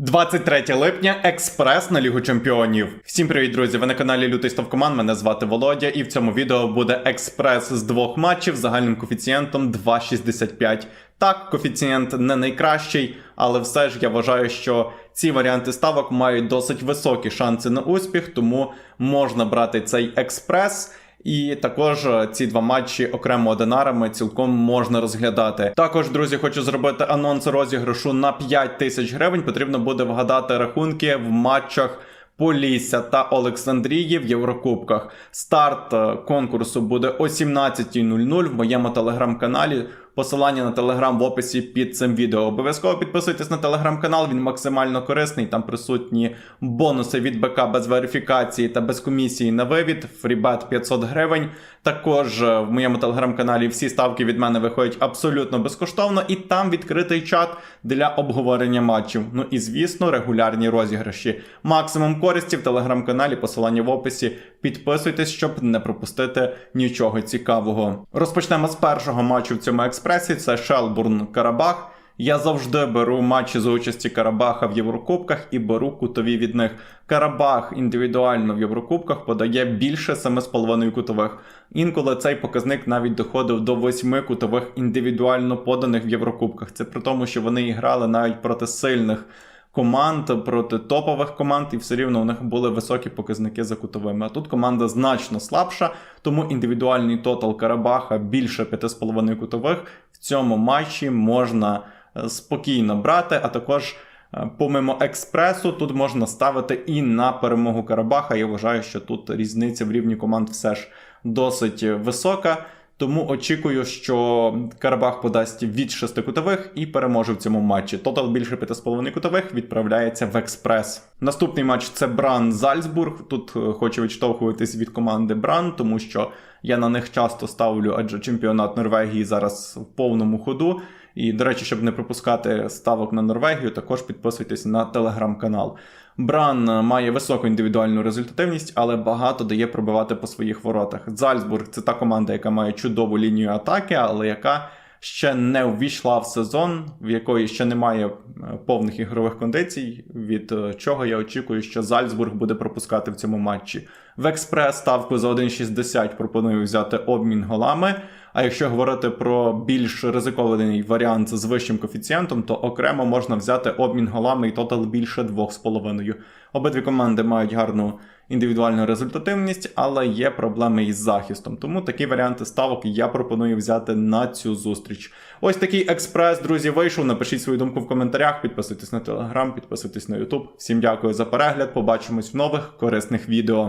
23 липня експрес на Лігу Чемпіонів. Всім привіт, друзі! Ви на каналі Лютий Стовкоман. Мене звати Володя, і в цьому відео буде експрес з двох матчів з загальним коефіцієнтом 2,65. Так, коефіцієнт не найкращий, але все ж я вважаю, що ці варіанти ставок мають досить високі шанси на успіх, тому можна брати цей експрес. І також е, ці два матчі окремо одинарами цілком можна розглядати. Також, друзі, хочу зробити анонс розіграшу на 5 тисяч гривень. Потрібно буде вгадати рахунки в матчах. Полісся та Олександрії в Єврокубках. Старт е, конкурсу буде о 17.00 в моєму телеграм-каналі. Посилання на телеграм в описі під цим відео. Обов'язково підписуйтесь на телеграм-канал, він максимально корисний. Там присутні бонуси від БК без верифікації та без комісії на вивід, фрібет 500 гривень. Також е, в моєму телеграм-каналі всі ставки від мене виходять абсолютно безкоштовно, і там відкритий чат для обговорення матчів. Ну і звісно, регулярні розіграші. Максимум користі в телеграм-каналі, посилання в описі. Підписуйтесь, щоб не пропустити нічого цікавого. Розпочнемо з першого матчу в цьому експресі. Це Шелбурн Карабах. Я завжди беру матчі за участі Карабаха в Єврокубках і беру кутові від них. Карабах індивідуально в Єврокубках подає більше 7,5 кутових. Інколи цей показник навіть доходив до 8 кутових індивідуально поданих в Єврокубках. Це при тому, що вони і грали навіть проти сильних команд, проти топових команд, і все рівно у них були високі показники за кутовими. А тут команда значно слабша, тому індивідуальний тотал Карабаха більше 5,5 кутових в цьому матчі можна е, спокійно брати, а також. е, Помимо експресу, тут можна ставити і на перемогу Карабаха. Я вважаю, що тут різниця в рівні команд все ж досить висока. Тому очікую, що Карабах подасть від 6 кутових і переможе в цьому матчі. Тотал більше 5,5 кутових відправляється в експрес. Наступний матч це Бран Зальцбург. Тут е, хочу відштовхуватись від команди Бран, тому що я на них часто ставлю, адже чемпіонат Норвегії зараз в повному ходу. І, до речі, щоб не пропускати ставок на Норвегію, також підписуйтесь на телеграм-канал. Бран має високу індивідуальну результативність, але багато дає пробивати по своїх воротах. Зальцбург це та команда, яка має чудову лінію атаки, але яка ще не увійшла в сезон, в якої ще немає е, повних ігрових кондицій, від е, чого я очікую, що Зальцбург буде пропускати в цьому матчі. В експрес ставку за 1,60 пропоную взяти обмін голами. А якщо говорити про більш ризикований варіант з вищим коефіцієнтом, то окремо можна взяти обмін голами і тотал більше 2,5. Обидві команди мають гарну індивідуальну результативність, але є проблеми із захистом. Тому такі варіанти ставок я пропоную взяти на цю зустріч. Ось такий експрес, друзі, вийшов. Напишіть свою думку в коментарях, підписуйтесь на телеграм, підписуйтесь на Ютуб. Всім дякую за перегляд. Побачимось в нових корисних відео.